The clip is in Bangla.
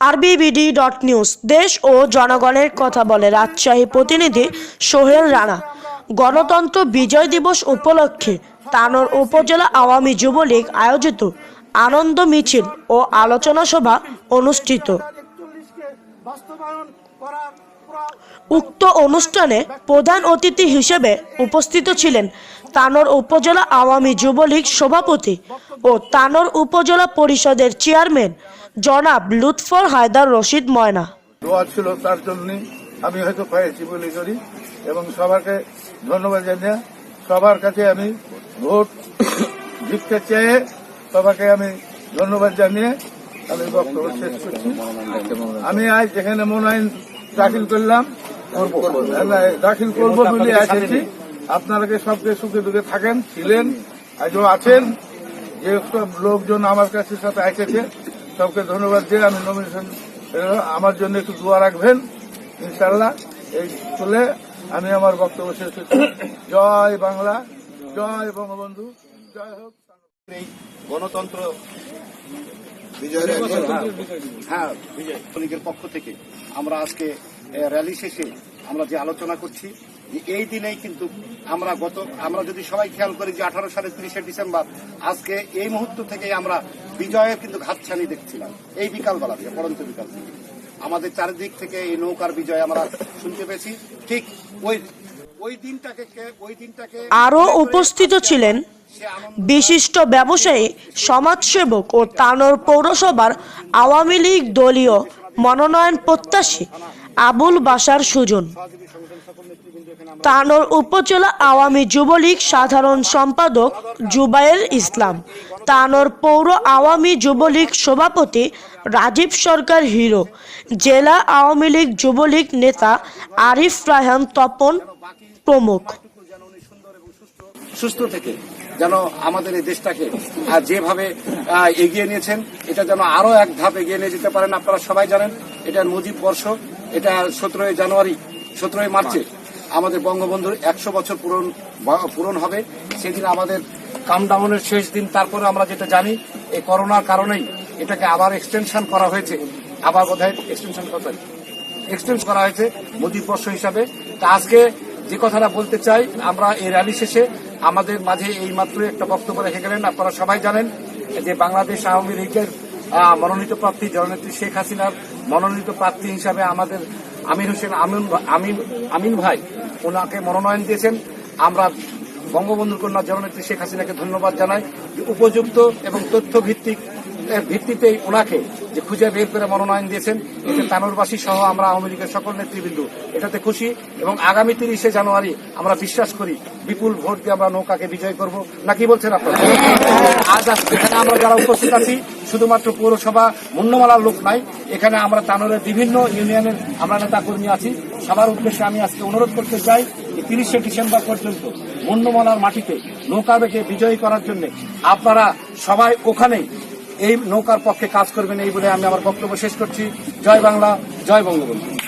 আরবিবিডি ডট নিউজ দেশ ও জনগণের কথা বলে রাজশাহী প্রতিনিধি সোহেল রানা। গণতন্ত্র বিজয় দিবস উপলক্ষে তানোর উপজেলা আওয়ামী যুবলীগ আয়োজিত আনন্দ মিছিল ও আলোচনা সভা অনুষ্ঠিত। উক্ত অনুষ্ঠানে প্রধান অতিথি হিসেবে উপস্থিত ছিলেন তানোর উপজেলা আওয়ামী যুবলীগ সভাপতি ও তানোর উপজেলা পরিষদের চেয়ারম্যান জনাব লুৎফর হায়দার রশিদ ময়না। দোয়া ছিল তার জন্যই আমি হয়তো পেয়েছি বলে করি এবং সবারকে ধন্যবাদ জানিয়ে সবার কাছে আমি ভোট জিততে চেয়ে সবাইকে আমি ধন্যবাদ জানিয়ে আমি বক্তব্য শেষ করছি। আমি আজ যেখানে মনোনয়ন দাখিল করলাম না, দাখিল করব বলে এসেছি আপনারা সবকে সুখে দুঃখে থাকেন ছিলেন আজও আছেন যে সব লোকজন আমার কাছে সাথে এসেছে। সবকে ধন্যবাদ দিয়ে আমি নমিনেশন আমার জন্য একটু দোয়া রাখবেন ইনশাল্লাহ এই চলে আমি আমার বক্তব্য শেষ করছি। জয় বাংলা জয় বঙ্গবন্ধু জয় হোক। এই গণতন্ত্র হ্যাঁ লীগের পক্ষ থেকে আমরা আজকে র্যালি শেষে আমরা যে আলোচনা করছি এই দিনেই কিন্তু আমরা গত আমরা যদি সবাই খেয়াল করি যে আঠারো সালের তিরিশে ডিসেম্বর আজকে এই মুহূর্ত থেকে আমরা বিজয়ের কিন্তু ঘাতছানি দেখছিলাম। এই বিকালবেলা থেকে পড়ন্ত বিকাল থেকে। আমাদের চারিদিক থেকে এই নৌকার বিজয় আমরা শুনতে পেয়েছি। ঠিক ওই ওই দিনটাকে ওই দিনটাকে আরও উপস্থিত ছিলেন বিশিষ্ট ব্যবসায়ী সমাজসেবক ও তানোর পৌরসভার আওয়ামী লীগ দলীয় মনোনয়ন প্রত্যাশী আবুল বাসার সুজন সহযোগী সংগঠন সকল নেতৃবৃন্দ এখানে আমরা তানোর উপজেলা আওয়ামী যুবলীগ সাধারণ সম্পাদক জুবায়ের ইসলাম। তানোর পৌর আওয়ামী যুবলীগ সভাপতি রাজীব সরকার হিরো। জেলা আওয়ামী লীগ যুবলীগ নেতা আরিফ রায়হান তপন প্রমুখ। সুস্থ থেকে যেন আমাদের এই দেশটাকে যেভাবে এগিয়ে নিয়েছেন, এটা যেন আরও এক ধাপ এগিয়ে নিয়ে যেতে পারেন আপনারা সবাই জানেন, এটা মুজিব বর্ষ, এটা সতেরোই জানুয়ারি, সতেরোই মার্চে আমাদের বঙ্গবন্ধুর একশো বছর পূরণ পূরণ হবে। সেদিন আমাদের কামডাউনের শেষ দিন, তারপরে আমরা যেটা জানি, এই করোনার কারণেই এটাকে আবার এক্সটেনশন করা হয়েছে। আবার বোধহয় এক্সটেনশন কত এক্সটেন্স করা হয়েছে মুজিব বর্ষ হিসাবে। তা আজকে যে কথাটা বলতে চাই, আমরা এই র্যালি শেষে আমাদের মাঝে এই মাত্রই একটা বক্তব্য রেখে গেলেন। আপনারা সবাই জানেন যে বাংলাদেশ আওয়ামী লীগের মনোনীত প্রার্থী জননেত্রী শেখ হাসিনার মনোনীত প্রার্থী হিসাবে আমাদের আমির হোসেন আমিন আমিন আমিন ভাই ওনাকে মনোনয়ন দিয়েছেন। আমরা বঙ্গবন্ধুর কন্যা জননেত্রী শেখ হাসিনাকে ধন্যবাদ জানাই উপযুক্ত এবং তথ্য ভিত্তিক এর ভিত্তিতেই ওনাকে যে খুঁজে বের করে মনোনয়ন দিয়েছেন, এতে তানোরবাসী সহ আমরা আওয়ামী লীগের সকল নেতৃবৃন্দ এটাতে খুশি এবং আগামী তিরিশে জানুয়ারি আমরা বিশ্বাস করি বিপুল ভোট দিয়ে আমরা নৌকাকে বিজয় করব। না, কি বলছেন আপনারা? আজ এখানে আমরা যারা উপস্থিত আছি, শুধুমাত্র পৌরসভা মুন্নমালার লোক নাই, এখানে আমরা তানোরের বিভিন্ন ইউনিয়নের আমরা নেতা কর্মী আছি। সবার উদ্দেশ্যে আমি আজকে অনুরোধ করতে চাই যে তিরিশে ডিসেম্বর পর্যন্ত মুন্নমালার মাটিতে নৌকা বেঁকে বিজয়ী করার জন্য আপনারা সবাই ওখানেই এই নৌকার পক্ষে কাজ করবেন এই বলে আমি আমার বক্তব্য শেষ করছি। জয় বাংলা, জয় বঙ্গবন্ধু।